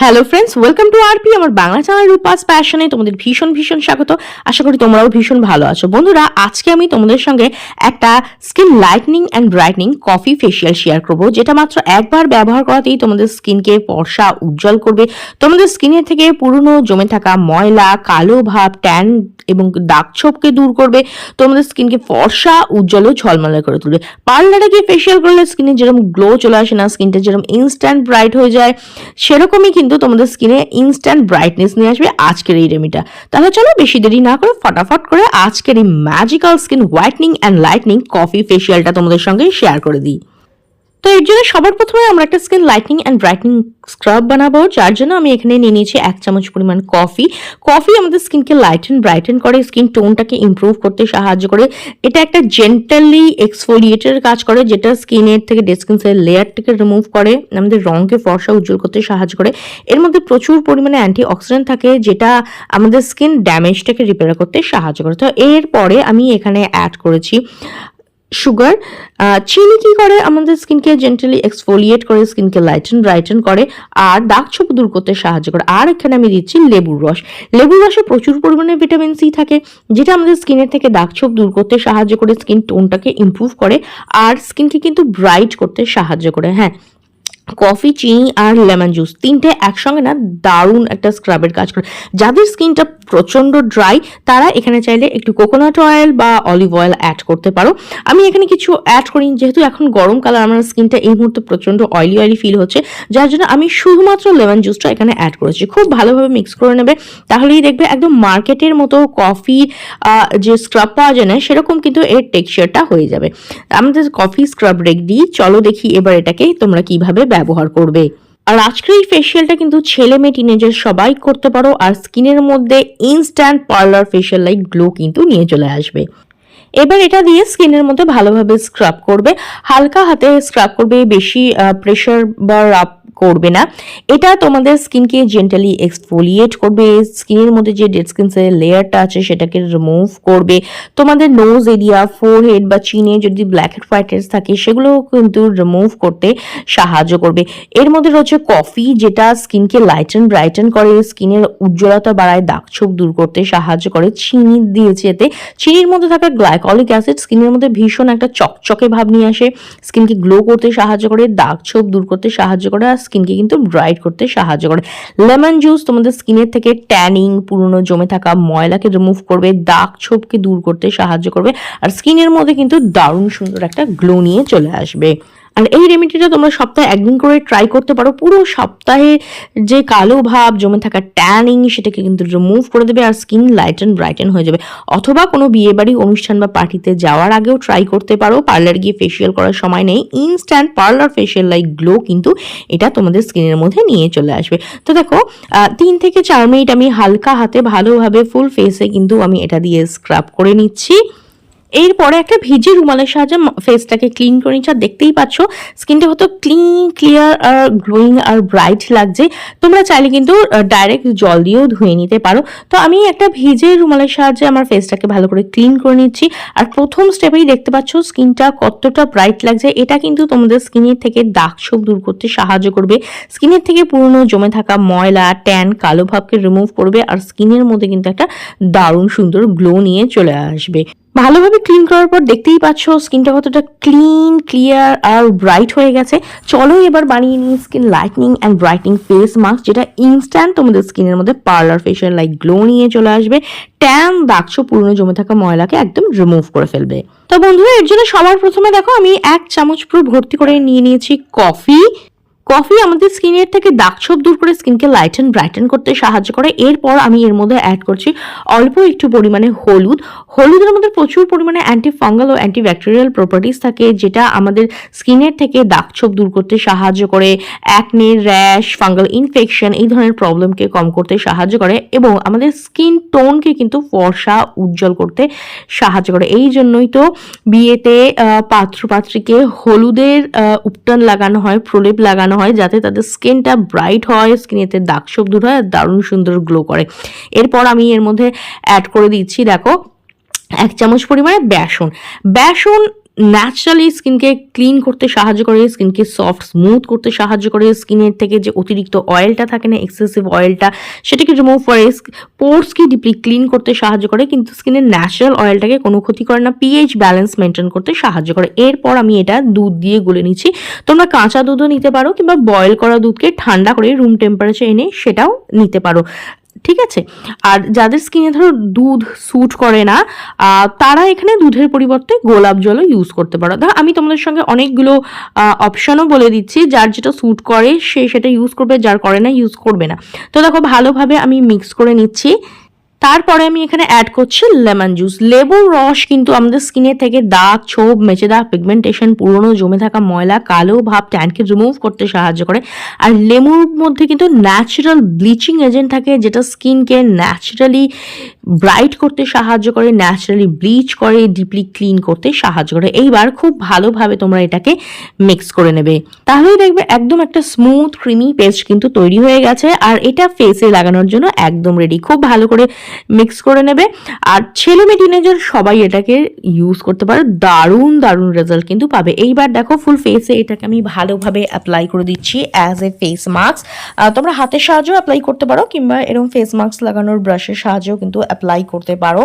Hello friends welcome to RP আমার Bangla channel Rupa's প্যাশনে তোমাদের ভীষণ ভীষণ স্বাগত। আশা করি তোমরাও ভীষণ ভালো আছো। বন্ধুরা, আজকে আমি তোমাদের সঙ্গে একটা skin lightening and brightening coffee facial share করব, যেটা মাত্র একবার ব্যবহার করাতেই তোমাদের স্কিনকে ফর্সা, উজ্জ্বল করবে। তোমাদের স্কিনের থেকে পুরনো জমে থাকা ময়লা, কালো ভাব ট্যান এবং দাগ ছোপকে দূর করবে, তোমাদের স্কিনকে ফর্সা, উজ্জ্বল ও ঝলমলে করে তুলবে। পার্লারে গিয়ে ফেশিয়াল করলে স্কিনে যেরকম গ্লো চলে আসে না স্কিনটা যেরকম ইনস্ট্যান্ট ব্রাইট হয়ে যায়, সেরকমই কিন্তু তোমাদের স্কিনে ইনস্ট্যান্ট ব্রাইটনেস নিয়ে আসবে আজকের এই রেমিটা। তাহলে চলো বেশি দেরি না করে ফটাফট করে আজকের এই magical skin whitening and lightening coffee ফেশিয়ালটা তোমাদের সঙ্গে শেয়ার করে দিই। তো এর জন্য সবার প্রথমে আমরা একটা skin lightening and brightening scrub বানাবো, যার জন্য আমি এখানে নিয়ে নিয়েছি এক চামচ পরিমাণ কফি। কফি আমাদের স্কিনকে লাইটেন ব্রাইটেন করে, স্কিন টোনটাকে ইম্প্রুভ করতে সাহায্য করে। এটা একটা জেন্টালি এক্সফোলিয়েটের কাজ করে, যেটা স্কিনের থেকে ডেড স্কিন সেল লেয়ারটাকে রিমুভ করে, আমাদের রঙকে ফর্সা উজ্জ্বল করতে সাহায্য করে। এর মধ্যে প্রচুর পরিমাণে অ্যান্টি অক্সিডেন্ট থাকে, যেটা আমাদের স্কিন ড্যামেজটাকে রিপেয়ার করতে সাহায্য করে। তো এরপরে আমি এখানে অ্যাড করেছি সুগার চিনি কি করে? আমাদের স্কিনকে জেন্টালি এক্সফোলিয়েট করে স্কিনকে লাইটেন ব্রাইটেন করে, আর দাগ ছোপ দূর করতে সাহায্য করে। আর এখানে আমি দিচ্ছি লেবুর রস। লেবুর রসে প্রচুর পরিমাণে ভিটামিন সি থাকে, যেটা আমাদের স্কিনের থেকে দাগ ছোপ দূর করতে সাহায্য করে স্কিন টোনটাকে ইম্প্রুভ করে, আর স্কিনকে কিন্তু ব্রাইট করতে সাহায্য করে। হ্যাঁ কফি, চিনি আর লেমন জুস। তিনটে একসঙ্গে না দারুণ একটা স্ক্রাবের কাজ করে। যাদের স্কিনটা প্রচণ্ড ড্রাই তারা এখানে চাইলে একটু কোকোনাট অয়েল বা অলিভ অয়েল অ্যাড করতে পারো। আমি এখানে কিছু অ্যাড করি যেহেতু এখন গরমকালে আমার স্কিনটা এই মুহূর্তে প্রচণ্ড অয়েলি অয়েলি ফিল হচ্ছে, যার জন্য আমি শুধুমাত্র লেমন জুসটা এখানে অ্যাড করেছি। খুব ভালোভাবে মিক্স করে নেবে, তাহলেই দেখবে একদম মার্কেটের মতো কফি যে স্ক্রাব পাওয়া যায় না, সেরকম কিন্তু এর টেক্সচারটা হয়ে যাবে। আমাদের কফি স্ক্রাব রেডি চলো দেখি এবার এটাকে তোমরা কীভাবে ব্যবহার করবে। আর আজকের এই ফেসিয়ালটা কিন্তু ছেলে মেয়ে টিনেজার সবাই করতে পারো, আর স্কিনের মধ্যে instant parlour facial like glow কিন্তু নিয়ে চলে আসবে। এবার এটা দিয়ে স্কিনের মধ্যে ভালোভাবে স্ক্রাব করবে। হালকা হাতে স্ক্রাব করবে, বেশি প্রেশার বা রাব করবে না। এটা তোমাদের স্কিনকে জেন্টালি এক্সফোলিয়েট করবে। স্কিনের মধ্যে যে ডেড স্কিন সেল লেয়ারটা আছে, সেটাকে রিমুভ করবে। তোমাদের নোজ এরিয়া ফোরহেড বা চিনে যদি ব্ল্যাক হেড হোয়াইট থাকে সেগুলো কিন্তু রিমুভ করতে সাহায্য করবে। এর মধ্যে রয়েছে কফি যেটা স্কিনকে লাইটেন ব্রাইটেন করে। স্কিনের উজ্জ্বলতা বাড়ায়, দাগ ছোপ দূর করতে সাহায্য করে। চিনি দিয়েছে এতে। চিনির মধ্যে থাকা গ্লাইকলিক অ্যাসিড স্কিনের মধ্যে ভীষণ একটা চকচকে ভাব নিয়ে আসে। স্কিনকে গ্লো করতে সাহায্য করে, দাগ ছোপ দূর করতে সাহায্য করে আর স্কিনকে কিন্তু ব্রাইট করতে সাহায্য করে। লেমন জুস তোমাদের স্কিনের থেকে ট্যানিং, পুরনো জমে থাকা ময়লাকে রিমুভ করবে, দাগ ছোপকে দূর করতে সাহায্য করবে আর স্কিনের মধ্যে কিন্তু দারুণ সুন্দর একটা গ্লো নিয়ে চলে আসবে। আর এই রেমেডিটা তোমরা সপ্তাহে একদিন করে ট্রাই করতে পারো। পুরো সপ্তাহে যে কালো ভাব, জমে থাকা ট্যানিং সেটাকে কিন্তু রিমুভ করে দেবে আর স্কিন লাইট লাইটেন ব্রাইটেন হয়ে যাবে। অথবা কোনো বিয়ে বাড়ি, অনুষ্ঠান বা পার্টিতে যাওয়ার আগেও ট্রাই করতে পারো। পার্লার গিয়ে ফেসিয়াল করার সময় নেই। Instant parlour facial like glow কিন্তু এটা তোমাদের স্কিনের মধ্যে নিয়ে চলে আসবে। তো দেখো তিন থেকে চার মিনিট আমি হালকা হাতে ভালোভাবে ফুল ফেসে কিন্তু আমি এটা দিয়ে স্ক্রাব করে নিচ্ছি। এরপরে একটা ভিজে রুমালের সাহায্যে ফেসটাকে ক্লিন করে নিচ্ছি। আর দেখতেই পাচ্ছ স্কিনটা হয়তো ক্লিন ক্লিয়ার আর গ্লোয়িং আর ব্রাইট লাগছে। তোমরা চাইলে কিন্তু ডাইরেক্ট জল দিয়েও ধুয়ে নিতে পারো। তো আমি একটা ভিজে রুমালের সাহায্যে আমার ফেসটাকে ভালো করে ক্লিন করে নিচ্ছি। আর প্রথম স্টেপেই দেখতে পাচ্ছ স্কিনটা কতটা ব্রাইট লাগছে। এটা কিন্তু তোমাদের স্কিনের থেকে দাগ ছোপ দূর করতে সাহায্য করবে। স্কিনের থেকে পুরনো জমে থাকা ময়লা ট্যান কালো ভাবকে রিমুভ করবে। আর স্কিনের মধ্যে কিন্তু একটা দারুণ সুন্দর গ্লো নিয়ে চলে আসবে। ভালোভাবে ক্লিন করার পর দেখতেই পাচ্ছ স্কিনটা কতটা ক্লিন ক্লিয়ার আর ব্রাইট হয়ে গেছে। চলো এবার বানিয়ে নিই skin lightening and brightening face mask যেটা ইনস্ট্যান্ট তোমাদের স্কিনের মধ্যে পার্লার ফেশিয়াল লাইক গ্লো নিয়ে চলে আসবে। ট্যান দাগছ পুরনো জমে থাকা ময়লাকে একদম রিমুভ করে ফেলবে। তো বন্ধুরা, এর জন্য সবার প্রথমে দেখো, আমি এক চামচ পুরো ভর্তি করে নিয়ে নিয়েছি কফি কফি আমাদের স্কিনের থেকে দাগ ছোপ দূর করে স্কিনকে লাইটেন ব্রাইটেন করতে সাহায্য করে। এরপর আমি এর মধ্যে অ্যাড করছি অল্প একটু পরিমাণে হলুদ। হলুদের মধ্যে প্রচুর পরিমাণে অ্যান্টি ফাঙ্গাল ও অ্যান্টি ব্যাকটেরিয়াল প্রপার্টিস থাকে, যেটা আমাদের স্কিনের থেকে দাগ ছোপ দূর করতে সাহায্য করে। অ্যাকনে র্যাশ ফাঙ্গাল ইনফেকশন এই ধরনের প্রবলেমকে কম করতে সাহায্য করে এবং আমাদের স্কিন টোনকে কিন্তু ফর্সা, উজ্জ্বল করতে সাহায্য করে। এই জন্যই তো বিয়েতে পাত্রপাত্রীকে হলুদের উপটান লাগানো হয়, প্রলেপ লাগানো হয় যাতে তাদের স্কিনটা ব্রাইট হয় স্কিনেতে দাগ সব দূর হয় আর দারুণ সুন্দর গ্লো করে। এরপর আমি এর মধ্যে অ্যাড করে দিচ্ছি, দেখো, এক চামচ পরিমাণে বেসন। বেসন ন্যাচারালি স্কিনকে ক্লিন করতে সাহায্য করে স্কিনকে সফট স্মুথ করতে সাহায্য করে স্কিনের থেকে যে অতিরিক্ত অয়েলটা থাকে না এক্সেসিভ অয়েলটা সেটাকে রিমুভ করে পোর্সকে ডিপলি ক্লিন করতে সাহায্য করে, কিন্তু স্কিনের ন্যাচারাল অয়েলটাকে কোনো ক্ষতি করে না পিএইচ ব্যালেন্স মেনটেন করতে সাহায্য করে। এরপর আমি এটা দুধ দিয়ে গুলে নিচ্ছি। তোমরা কাঁচা দুধও নিতে পারো কিংবা বয়েল করা দুধকে ঠান্ডা করে রুম টেম্পারেচার এনে সেটাও নিতে পারো। ঠিক আছে? আর যাদের স্কিনে ধরো দুধ স্যুট করে না তারা এখানে দুধের পরিবর্তে গোলাপ জলও ইউজ করতে পারো। ধরো আমি তোমাদের সঙ্গে অনেকগুলো অপশনও বলে দিচ্ছি। যার যেটা স্যুট করে, সে সেটা ইউজ করবে, যার করে না ইউজ করবে না। তো দেখো ভালোভাবে আমি মিক্স করে নিচ্ছি। তারপরে আমি এখানে অ্যাড করছি লেমন জুস লেবুর রস কিন্তু আমাদের স্কিনের থেকে দাগ, ছোপ মেচে দাগ পিগমেন্টেশন পুরনো জমে থাকা ময়লা, কালো ভাব ট্যানকে রিমুভ করতে সাহায্য করে। আর লেবুর মধ্যে কিন্তু ন্যাচারাল ব্লিচিং এজেন্ট থাকে, যেটা স্কিনকে ন্যাচারালি ব্রাইট করতে সাহায্য করে ন্যাচারালি ব্লিচ করে ডিপলি ক্লিন করতে সাহায্য করে। এইবার খুব ভালোভাবে তোমরা এটাকে মিক্স করে নেবে। তাহলেই দেখবে একদম একটা স্মুথ ক্রিমি পেস্ট কিন্তু তৈরি হয়ে গেছে। আর এটা ফেসে লাগানোর জন্য একদম রেডি খুব ভালো করে মিক্স করে নেবে। আর ছেলে মেয়ে টিনেজার সবাই এটাকে ইউজ করতে পারে। দারুণ দারুণ রেজাল্ট কিন্তু পাবে। এইবার দেখো ফুল ফেসে এটাকে আমি ভালোভাবে অ্যাপ্লাই করে দিচ্ছি অ্যাজ এ ফেস মাস্ক তোমরা হাতের সাহায্যেও অ্যাপ্লাই করতে পারো, কিংবা এরকম ফেস মাস্ক লাগানোর ব্রাশের সাহায্যেও কিন্তু অ্যাপ্লাই করতে পারো।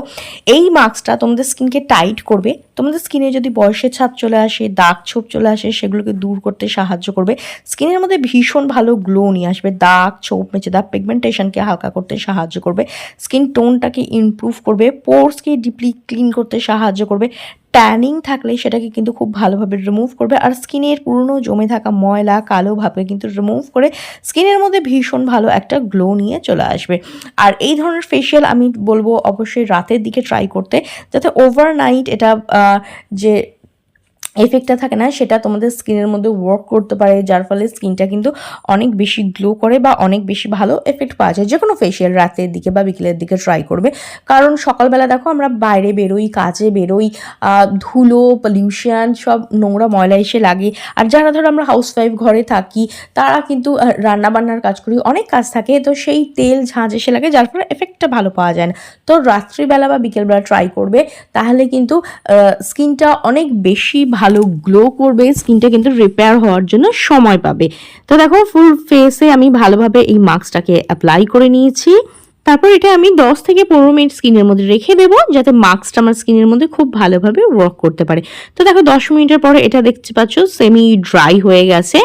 এই মাস্কটা তোমাদের স্কিনকে টাইট করবে। তোমাদের স্কিনে যদি বয়সের ছাপ চলে আসে, দাগ ছোপ চলে আসে, সেগুলোকে দূর করতে সাহায্য করবে। স্কিনের মধ্যে ভীষণ ভালো গ্লো নিয়ে আসবে। দাগ, ছোপ মেচে দাগ পিগমেন্টেশনকে হালকা করতে সাহায্য করবে। স্কিন টোনটাকে ইমপ্রুভ করবে পোর্সকে ডিপলি ক্লিন করতে সাহায্য করবে। ট্যানিং থাকলে সেটাকে কিন্তু খুব ভালোভাবে রিমুভ করবে আর স্কিনের পুরনো জমে থাকা ময়লা, কালো ভাবকে কিন্তু রিমুভ করে স্কিনের মধ্যে ভীষণ ভালো একটা গ্লো নিয়ে চলে আসবে। আর এই ধরনের ফেশিয়াল আমি বলব অবশ্যই রাতের দিকে ট্রাই করতে, যাতে ওভারনাইট এটা যে এফেক্টটা থাকে না, সেটা তোমাদের স্কিনের মধ্যে ওয়ার্ক করতে পারে, যার ফলে স্কিনটা কিন্তু অনেক বেশি গ্লো করে বা অনেক বেশি ভালো এফেক্ট পাওয়া যায়। যে কোনো ফেশিয়াল রাতের দিকে বা বিকেলের দিকে ট্রাই করবে। কারণ সকালবেলা দেখো আমরা বাইরে বেরোই, কাজে বেরোই ধুলো পলিউশন সব নোংরা ময়লা এসে লাগে। আর যারা ধরো আমরা হাউস ওয়াইফ ঘরে থাকি, তারা কিন্তু রান্না বান্নার কাজ করি, অনেক কাজ থাকে। তো সেই তেল ঝাঁঝ এসে লাগে, যার ফলে এফেক্টটা ভালো পাওয়া যায় না। তো রাত্রিবেলা বা বিকেলবেলা ট্রাই করবে, তাহলে কিন্তু স্কিনটা অনেক বেশি ভালো গ্লো করবে স্কিনটা কিন্তু রিপেয়ার হওয়ার জন্য সময় পাবে। তো দেখো ফুল ফেসে আমি ভালোভাবে এই মাস্কটাকে অ্যাপ্লাই করে নিয়েছি। তারপর এটা আমি 10 থেকে পনেরো মিনিট স্কিনের মধ্যে রেখে দেবো, যাতে মাস্কটা আমার স্কিনের মধ্যে খুব ভালোভাবে ওয়ার্ক করতে পারে। তো দেখো, দশ মিনিটের পরে এটা দেখতে পাচ্ছ সেমি ড্রাই হয়ে গেছে।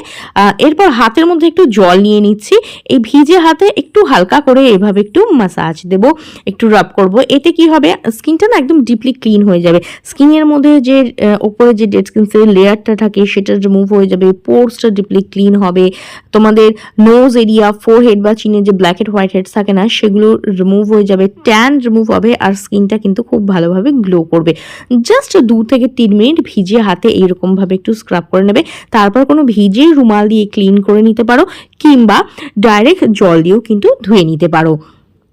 এরপর হাতের মধ্যে একটু জল নিয়ে নিচ্ছি। এই ভিজে হাতে একটু হালকা করে এভাবে একটু মাসাজ দেব, একটু রাব করব। এতে কি হবে স্কিনটা না একদম ডিপলি ক্লিন হয়ে যাবে। স্কিনের মধ্যে যে উপরে যে ডেড স্কিন সেল লেয়ারটা থাকে, সেটা রিমুভ হয়ে যাবে পোর্সটা ডিপলি ক্লিন হবে। তোমাদের নোজ এরিয়া ফোর হেড বা চিনের যে ব্ল্যাক হেড হোয়াইট হেডস থাকে না, সেগুলো রিমুভ হয়ে যাবে ট্যান রিমুভ হবে আর স্কিনটা কিন্তু খুব ভালোভাবে গ্লো করবে। জাস্ট দু থেকে তিন মিনিট ভিজে হাতে এইরকমভাবে একটু স্ক্রাব করে নেবে। তারপর কোনো ভিজে রুমাল দিয়ে ক্লিন করে নিতে পারো কিংবা ডাইরেক্ট জল দিয়েও কিন্তু ধুয়ে নিতে পারো।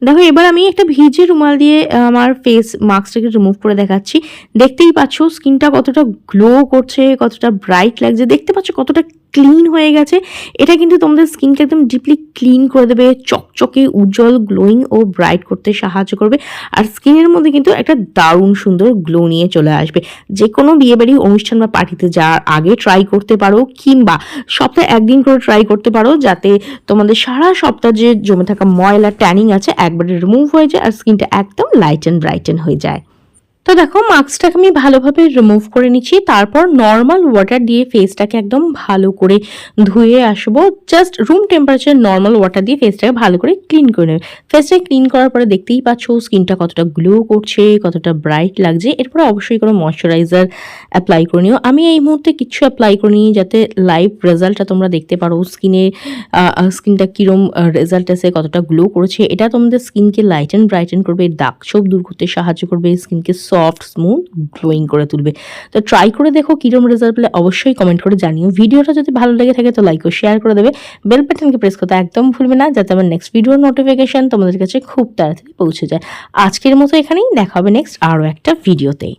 দেখো, এবার আমি একটা ভিজে রুমাল দিয়ে আমার ফেস মাস্কটাকে রিমুভ করে দেখাচ্ছি। দেখতেই পাচ্ছ স্কিনটা কতটা গ্লো করছে, কতটা ব্রাইট লাগছে। দেখতে পাচ্ছ কতটা ক্লিন হয়ে গেছে। এটা কিন্তু তোমাদের স্কিনকে একদম ডিপলি ক্লিন করে দেবে, চকচকে, উজ্জ্বল গ্লোয়িং ও ব্রাইট করতে সাহায্য করবে। আর স্কিনের মধ্যে কিন্তু একটা দারুণ সুন্দর গ্লো নিয়ে চলে আসবে। যে কোনো বিয়েবাড়ি অনুষ্ঠান বা পার্টিতে যাওয়ার আগে ট্রাই করতে পারো, কিংবা সপ্তাহে একদিন করে ট্রাই করতে পারো, যাতে তোমাদের সারা সপ্তাহ যে জমে থাকা ময়লা ট্যানিং আছে একবারে রিমুভ হয়ে যায় আর স্কিনটা একদম লাইট অ্যান্ড ব্রাইটেন হয়ে যায়। তো দেখো, মাস্কটাকে আমি ভালোভাবে রিমুভ করে নিচ্ছি। তারপর নর্মাল ওয়াটার দিয়ে ফেসটাকে একদম ভালো করে ধুয়ে আসব। Just room temperature normal water দিয়ে ফেসটাকে ভালো করে ক্লিন করে নেবে। ফেসটাকে ক্লিন করার পরে দেখতেই পাচ্ছ স্কিনটা কতটা গ্লো করছে, কতটা ব্রাইট লাগছে। এরপরে অবশ্যই কোনো ময়শ্চারাইজার অ্যাপ্লাই করে নিও। আমি এই মুহূর্তে কিছু অ্যাপ্লাই করে নিই যাতে লাইভ রেজাল্টটা তোমরা দেখতে পারো। স্কিনে স্কিনটা কীরম রেজাল্ট আছে, কতটা গ্লো করেছে, এটা তোমাদের স্কিনকে লাইট অ্যান্ড ব্রাইটেন করবে, দাগ ছোপ দূর করতে সাহায্য করবে স্কিনকে সফট স্মুথ গ্লোয়িং করে তুলবে। তো ট্রাই করে দেখো কীরকম রেজাল্ট পেলে অবশ্যই কমেন্ট করে জানিও। ভিডিওটা যদি ভালো লেগে থাকে তো লাইক ও শেয়ার করে দেবে। বেল বাটনকে প্রেস করতে একদম ভুলবে না যাতে আমার নেক্সট ভিডিওর নোটিফিকেশান তোমাদের কাছে খুব তাড়াতাড়ি পৌঁছে যায়। আজকের মতো এখানেই দেখা হবে নেক্সট আরও একটা ভিডিওতে